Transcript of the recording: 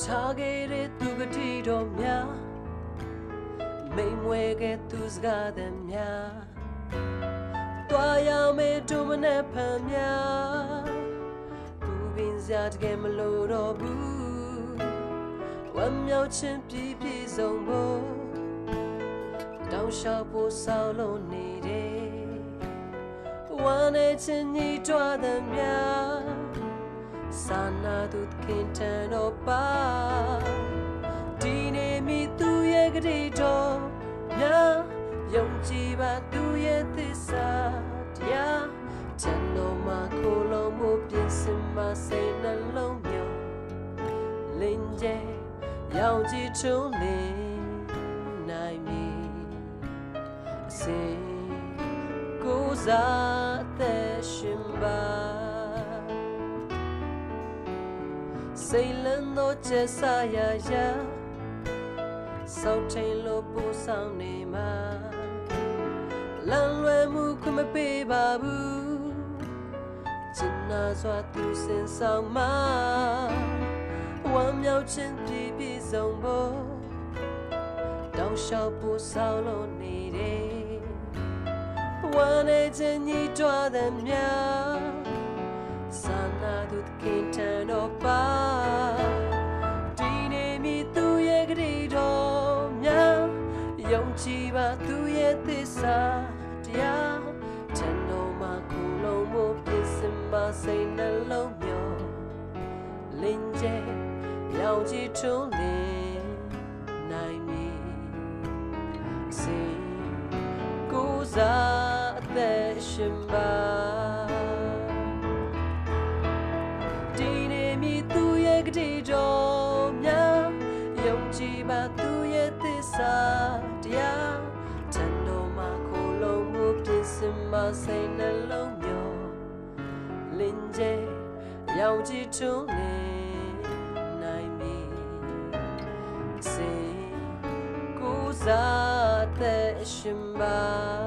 ထားခဲ့တဲ့သူကတိတော်များမိန်မွေခဲ့သူစကားသံများတွားရောက်မဲ့ဒုမနဲ့ဖန်များပူပင်စရာတကယ်မလို့တော့ဘူးဝမ်းမြောက်ခြင်းပြည့်ပြည့်စုံဖို့တောင်းလျှောက်ဖို့ဆောက်လို့နေတယ်ဝမ်းနဲ့ချင်းညီတွားသံများ sana tu kin tan o pa di ne mi tu ye gri do nya yong chi ba tu ye thissa tia chan no ma ko lo mo pin sim ma sai na long myo lin je yong chi chung lin nai mi sin ko za te shin ba စိ တ်လန်းသောကျက်ဆရာရာစောက်ထိန်လို့ပူဆောင်နေမှာလမ်းလွယ်မှုခွင့်မပေးပါဘူးကျင်နာစွာသူစင်ဆောင်မှာဝမ်းမြောက်ခြင်းပြည့်ပြည့်စုံဖို့တောင်းလျှောက်ပူဆောင်လို့နေတယ်ဝမ်းနဲ့ခြင်းညီတွားတဲ့များ chi ba tu ye thissa tia tan no ma ku long mo pin sim ma sai na long myo lin je yong chi chung lin nai mi sing ko za the shimba ဒီနေမီသူရဲ့ကတိတော်များယုံကြည်ပါ စင်မစိတ်နှလုံးမျိုးလင်းကျဲရောင်ကြည်ထွန်းနေနိုင်မီစေကိုစားတဲ့ရှင်ပါ